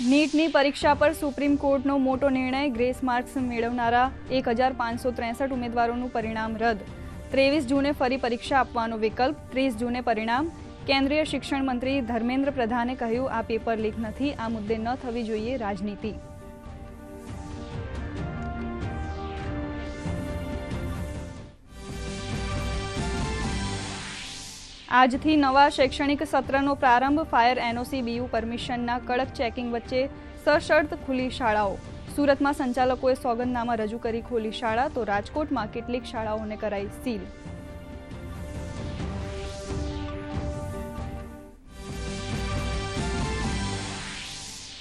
નીટની પરીક્ષા પર સુપ્રીમ કોર્ટનો મોટો નિર્ણય, ગ્રેસ માર્ક્સ મેળવનારા એક હજાર પાંચસો ત્રેસઠ ઉમેદવારોનું પરિણામ રદ. ત્રેવીસ જૂને ફરી પરીક્ષા આપવાનો વિકલ્પ, ત્રીસ જૂને પરિણામ. કેન્દ્રીય શિક્ષણ મંત્રી ધર્મેન્દ્ર પ્રધાને કહ્યું, આ પેપર લીક નથી, આ મુદ્દે ન થવી જોઈએ રાજનીતિ. આજથી નવા શૈક્ષણિક સત્રનો પ્રારંભ ફાયર એનઓસી બીયુ પરમિશનના કડક ચેકિંગ વચ્ચે સશર્ત ખુલ્લી શાળાઓ. સુરતમાં સંચાલકોએ સોગંદનામા રજૂ કરી ખોલી શાળા, તો રાજકોટમાં કેટલીક શાળાઓને કરાઈ સીલ.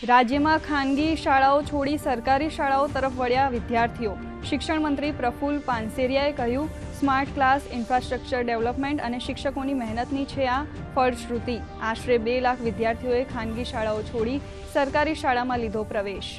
રાજ્યમાં ખાનગી શાળાઓ છોડી સરકારી શાળાઓ તરફ વળ્યા વિદ્યાર્થીઓ. શિક્ષણ મંત્રી પ્રફુલ પાનસેરિયાએ કહ્યું સ્માર્ટ ક્લાસ ઇન્ફ્રાસ્ટ્રક્ચર ડેવલપમેન્ટ અને શિક્ષકોની મહેનતની છે આ ફળશ્રુતિ. આશરે બે લાખ વિદ્યાર્થીઓએ ખાનગી શાળાઓ છોડી સરકારી શાળામાં લીધો પ્રવેશ.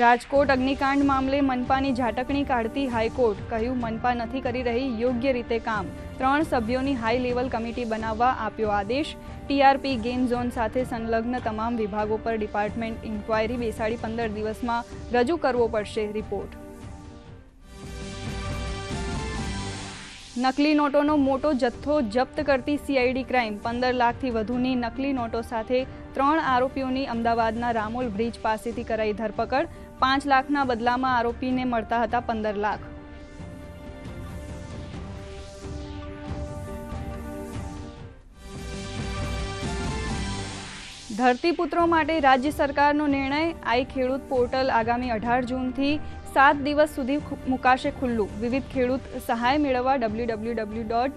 રાજકોટ અગ્નિકાંડ મામલે મનપાની ઝાટકણી કાઢતી હાઈકોર્ટ કહ્યું, મનપા નથી કરી રહી યોગ્ય રીતે કામ. ત્રણ સભ્યોની હાઈ લેવલ કમિટી બનાવવા આપ્યો આદેશ. ટીઆરપી ગેમ ઝોન સાથે સંલગ્ન તમામ વિભાગો પર ડિપાર્ટમેન્ટ ઇન્ક્વાયરી બેસાડી પંદર દિવસમાં રજૂ કરવો પડશે રિપોર્ટ નકલી નોટોનો મોટો જથ્થો જપ્ત કરતી સીઆઈડી ક્રાઇમ પંદર લાખથી વધુની નકલી નોટો સાથે ત્રણ આરોપીઓની અમદાવાદના રામોલ બ્રિજ પાસેથી કરાઈ ધરપકડ. પાંચ લાખના બદલામાં આરોપીને મળતા હતા પંદર લાખ. ધરતીપુત્રો માટે રાજ્ય સરકારનો નિર્ણય. આઈ ખેડૂત પોર્ટલ આગામી અઢાર જૂનથી સાત દિવસ સુધી મુકાશે ખુલ્લું. વિવિધ ખેડૂત સહાય મેળવવા W W W dot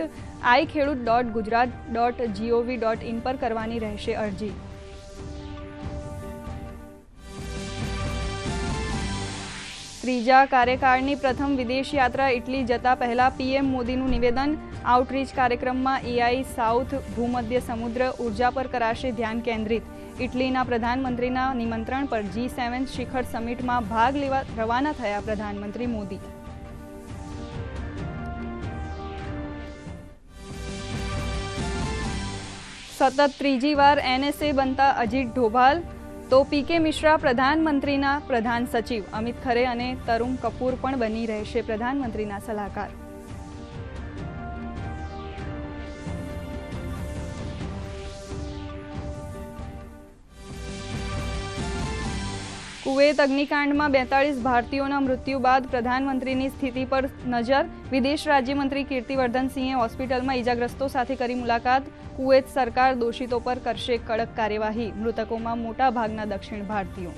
I Khedut dot Gujarat dot gov dot in પર કરવાની રહેશે અરજી. ત્રીજા કાર્યકાળની પ્રથમ વિદેશ યાત્રા ઇટલી જતા પહેલા પીએમ મોદીનું નિવેદન. આઉટરીચ કાર્યક્રમમાં એઆઈ સાઉથ ભૂમધ્ય સમુદ્ર ઊર્જા પર કરાશે ધ્યાન કેન્દ્રિત. ઇટલીના પ્રધાનમંત્રીના નિમંત્રણ પર જી સેવન શિખર સમિટમાં ભાગ લેવા રવાના થયા પ્રધાનમંત્રી મોદી. સતત ત્રીજી વાર એનએસએ બનતા અજીત ઢોભાલ તો પીકે મિશ્રા પ્રધાનમંત્રીના પ્રધાન સચિવ અમિત ખરે અને તરુણ કપૂર પણ બની રહેશે પ્રધાનમંત્રીના સલાહકાર. કુવેત અગ્નિકાંડમાં બેતાળીસ ભારતીયોના મૃત્યુ બાદ પ્રધાનમંત્રીની સ્થિતિ પર નજર. વિદેશ રાજ્યમંત્રી કીર્તિવર્ધનસિંહે હોસ્પિટલમાં ઇજાગ્રસ્તો સાથે કરી મુલાકાત. કુવેત સરકાર દોષિતો પર કરશે કડક કાર્યવાહી. મૃતકોમાં મોટા ભાગના દક્ષિણ ભારતીયો.